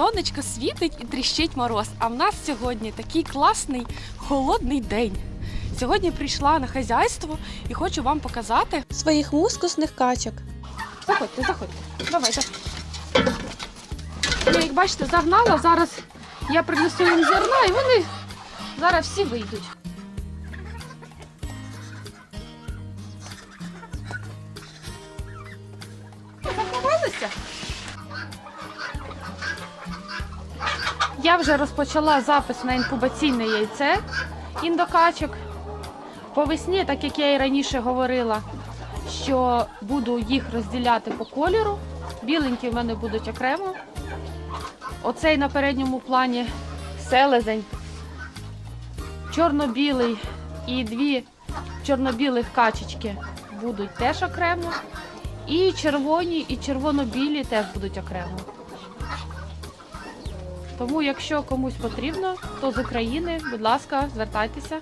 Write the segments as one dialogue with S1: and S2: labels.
S1: сонечко світить і тріщить мороз. А в нас сьогодні такий класний холодний день. Сьогодні прийшла на хазяйство і хочу вам показати своїх мускусних качок. Заходьте, заходьте. Давайте. Я їх бачите, загнала. Зараз я принесу їм зерна і вони зараз всі вийдуть. Заховалися? Я вже розпочала запис на інкубаційне яйце індокачок. По весні, так як я і раніше говорила, що буду їх розділяти по кольору. Біленькі в мене будуть окремо. Оцей на передньому плані селезень, чорно-білий і дві чорно-білих качечки будуть теж окремо. І червоні, і червоно-білі теж будуть окремо. Тому, якщо комусь потрібно, то з України, будь ласка, звертайтеся,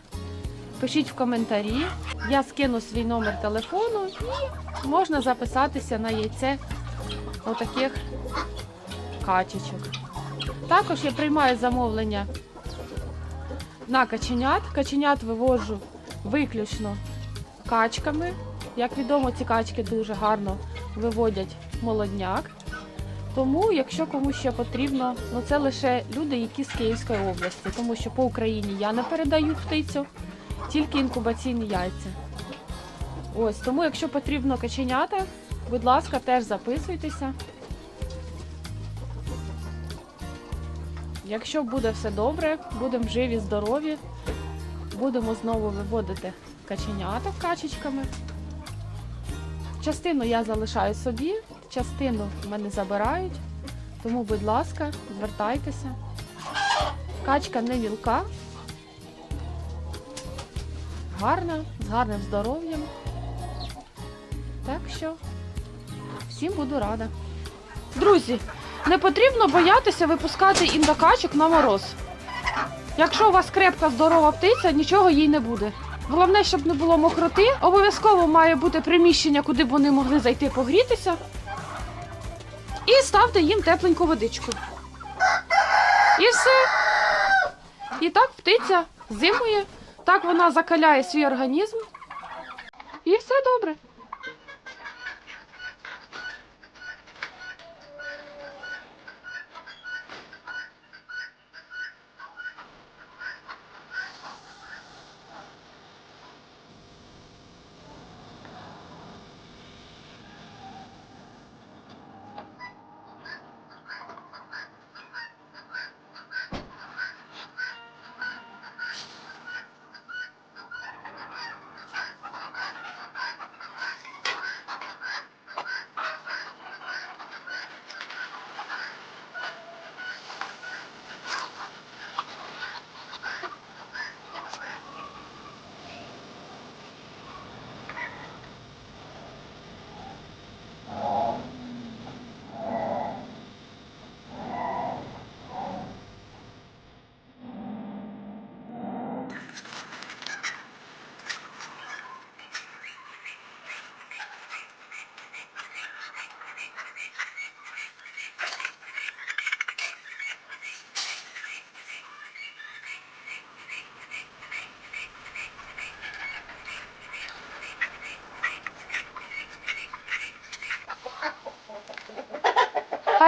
S1: пишіть в коментарі. Я скину свій номер телефону і можна записатися на яйце отаких качечок. Також я приймаю замовлення на каченят. Каченят вивожу виключно качками. Як відомо, ці качки дуже гарно виводять молодняк. Тому, якщо комусь ще потрібно, ну це лише люди, які з Київської області, тому що по Україні я не передаю птицю, тільки інкубаційні яйця. Ось тому, якщо потрібно каченята, будь ласка, теж записуйтеся. Якщо буде все добре, будемо живі, здорові, будемо знову виводити каченята качечками. Частину я залишаю собі, частину в мене забирають. Тому, будь ласка, звертайтеся. Качка не мілка. Гарна, з гарним здоров'ям. Так що всім буду рада. Друзі, не потрібно боятися випускати індокачок на мороз. Якщо у вас крепка здорова птиця, нічого їй не буде. Головне, щоб не було мокроти. Обов'язково має бути приміщення, куди б вони могли зайти погрітися. І ставте їм тепленьку водичку. І все. І так птиця зимує, так вона закаляє свій організм. І все добре.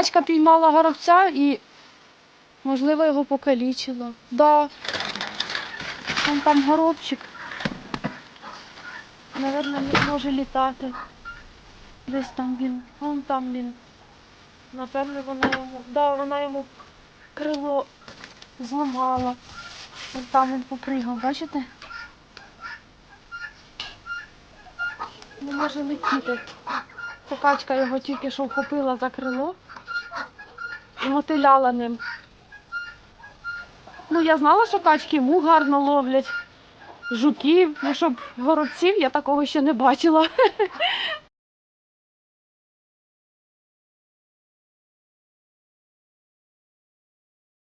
S1: Качка піймала горобця і, можливо, його покалічила. Да. Вон там горобчик. Наверно, не може літати. Десь там він. Вон там він. Напевно, вона йому. Да, вона йому крило зламала. Вон там він попригав, бачите? Не може летіти. Ця качка його тільки що вхопила за крило і мотиляла ним. Ну, я знала, що качки му гарно ловлять, жуків, ну щоб воробців я такого ще не бачила.